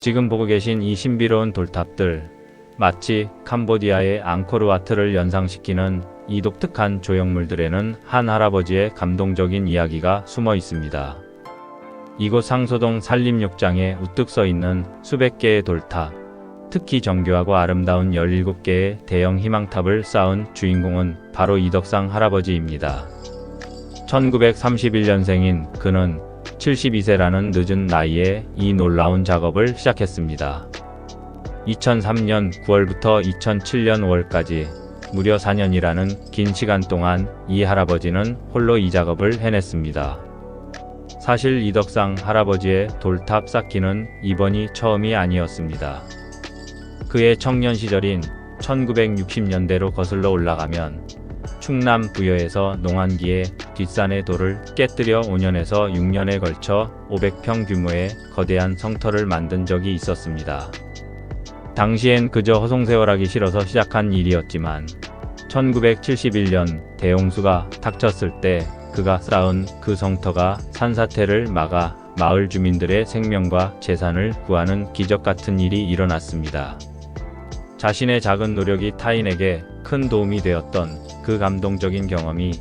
지금 보고 계신 이 신비로운 돌탑들, 마치 캄보디아의 앙코르와트를 연상시키는 이 독특한 조형물들에는 한 할아버지의 감동적인 이야기가 숨어 있습니다. 이곳 상소동 산림욕장에 우뚝 서 있는 수백 개의 돌탑, 특히 정교하고 아름다운 17개의 대형 희망탑을 쌓은 주인공은 바로 이덕상 할아버지입니다. 1931년생인 그는 72세라는 늦은 나이에 이 놀라운 작업을 시작했습니다. 2003년 9월부터 2007년 5월까지 무려 4년이라는 긴 시간 동안 이 할아버지는 홀로 이 작업을 해냈습니다. 사실 이덕상 할아버지의 돌탑 쌓기는 이번이 처음이 아니었습니다. 그의 청년 시절인 1960년대로 거슬러 올라가면 충남 부여에서 농한기에 뒷산의 돌을 깨뜨려 5년에서 6년에 걸쳐 500평 규모의 거대한 성터를 만든 적이 있었습니다. 당시엔 그저 허송세월하기 싫어서 시작한 일이었지만 1971년 대홍수가 닥쳤을 때 그가 쌓은 그 성터가 산사태를 막아 마을 주민들의 생명과 재산을 구하는 기적 같은 일이 일어났습니다. 자신의 작은 노력이 타인에게 큰 도움이 되었던 그 감동적인 경험이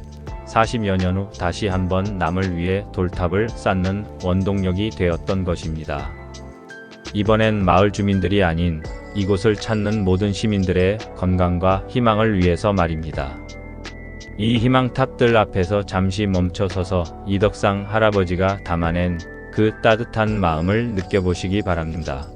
40여 년 후 다시 한번 남을 위해 돌탑을 쌓는 원동력이 되었던 것입니다. 이번엔 마을 주민들이 아닌 이곳을 찾는 모든 시민들의 건강과 희망을 위해서 말입니다. 이 희망탑들 앞에서 잠시 멈춰 서서 이덕상 할아버지가 담아낸 그 따뜻한 마음을 느껴보시기 바랍니다.